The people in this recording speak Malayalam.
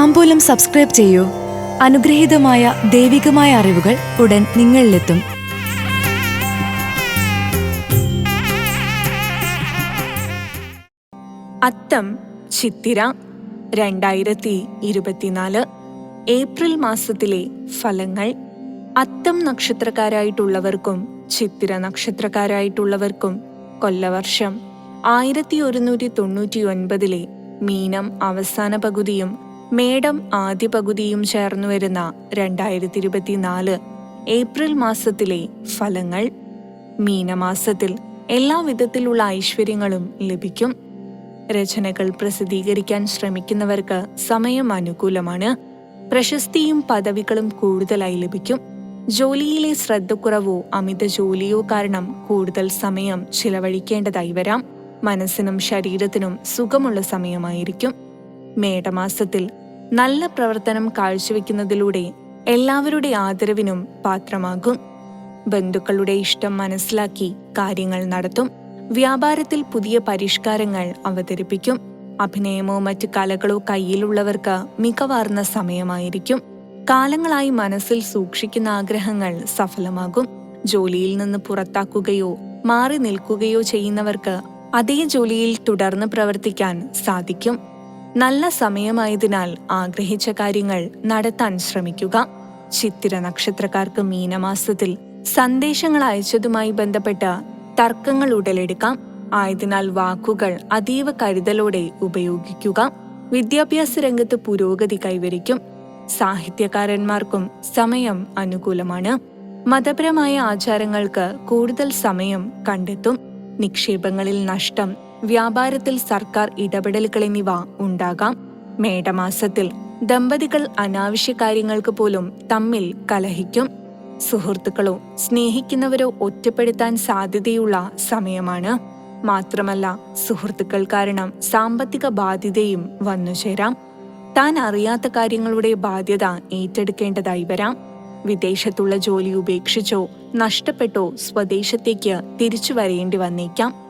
താമ്പൂലം സബ്സ്ക്രൈബ് ചെയ്യൂ. അനുഗ്രഹീതമായ ദൈവികമായ അറിവുകൾ ഉടൻ നിങ്ങളിലെത്തും. അത്തം ചിത്തിര രണ്ടായിരത്തി ഇരുപത്തിനാല് ഏപ്രിൽ മാസത്തിലെ ഫലങ്ങൾ. അത്തം നക്ഷത്രക്കാരായിട്ടുള്ളവർക്കും ചിത്തിര നക്ഷത്രക്കാരായിട്ടുള്ളവർക്കും കൊല്ലവർഷം ആയിരത്തി ഒരുന്നൂറ്റി തൊണ്ണൂറ്റി ഒൻപതിലെ മീനം അവസാന പകുതിയും മേടം ആദ്യ പകുതിയും ചേർന്നു വരുന്ന രണ്ടായിരത്തി ഇരുപത്തിനാല് ഏപ്രിൽ മാസത്തിലെ ഫലങ്ങൾ മീനമാസത്തിൽ എല്ലാ വിധത്തിലുള്ള ഐശ്വര്യങ്ങളും ലഭിക്കും. രചനകൾ പ്രസിദ്ധീകരിക്കാൻ ശ്രമിക്കുന്നവർക്ക് സമയം അനുകൂലമാണ്. പ്രശസ്തിയും പദവികളും കൂടുതലായി ലഭിക്കും. ജോലിയിലെ ശ്രദ്ധക്കുറവോ അമിത ജോലിയോ കാരണം കൂടുതൽ സമയം ചിലവഴിക്കേണ്ടതായി വരാം. മനസ്സിനും ശരീരത്തിനും സുഖമുള്ള സമയമായിരിക്കും. മേടമാസത്തിൽ നല്ല പ്രവർത്തനം കാഴ്ചവെക്കുന്നതിലൂടെ എല്ലാവരുടെ ആദരവിനും പാത്രമാകും. ബന്ധുക്കളുടെ ഇഷ്ടം മനസ്സിലാക്കി കാര്യങ്ങൾ നടത്തും. വ്യാപാരത്തിൽ പുതിയ പരിഷ്കാരങ്ങൾ അവതരിപ്പിക്കും. അഭിനയമോ മറ്റ് കലകളോ കയ്യിലുള്ളവർക്ക് മികവാർന്ന സമയമായിരിക്കും. കാലങ്ങളായി മനസ്സിൽ സൂക്ഷിക്കുന്ന ആഗ്രഹങ്ങൾ സഫലമാകും. ജോലിയിൽ നിന്ന് പുറത്താക്കുകയോ മാറി നിൽക്കുകയോ ചെയ്യുന്നവർക്ക് അതേ ജോലിയിൽ തുടർന്ന് പ്രവർത്തിക്കാൻ സാധിക്കും. നല്ല സമയമായതിനാൽ ആഗ്രഹിച്ച കാര്യങ്ങൾ നടത്താൻ ശ്രമിക്കുക. ചിത്തിര നക്ഷത്രക്കാർക്ക് മീനമാസത്തിൽ സന്ദേശങ്ങൾ അയച്ചതുമായി ബന്ധപ്പെട്ട തർക്കങ്ങൾ ഉടലെടുക്കാം. ആയതിനാൽ വാക്കുകൾ അതീവ കരുതലോടെ ഉപയോഗിക്കുക. വിദ്യാഭ്യാസ രംഗത്ത് പുരോഗതി കൈവരിക്കും. സാഹിത്യകാരന്മാർക്കും സമയം അനുകൂലമാണ്. മതപരമായ ആചാരങ്ങൾക്ക് കൂടുതൽ സമയം കണ്ടെത്തും. നിക്ഷേപങ്ങളിൽ നഷ്ടം വ്യാപാരത്തിൽ സർക്കാർ ഇടപെടലുകൾ എന്നിവ ഉണ്ടാകാം. മേടമാസത്തിൽ ദമ്പതികൾ അനാവശ്യ കാര്യങ്ങൾക്ക് പോലും തമ്മിൽ കലഹിക്കും. സുഹൃത്തുക്കളോ സ്നേഹിക്കുന്നവരോ ഒറ്റപ്പെടുത്താൻ സാധ്യതയുള്ള സമയമാണ്. മാത്രമല്ല സുഹൃത്തുക്കൾ കാരണം സാമ്പത്തിക ബാധ്യതയും വന്നുചേരാം താൻ അറിയാത്ത കാര്യങ്ങളുടെ ബാധ്യത ഏറ്റെടുക്കേണ്ടതായി വരാം. വിദേശത്തുള്ള ജോലി ഉപേക്ഷിച്ചോ നഷ്ടപ്പെട്ടോ സ്വദേശത്തേക്ക് തിരിച്ചു വരേണ്ടി വന്നേക്കാം.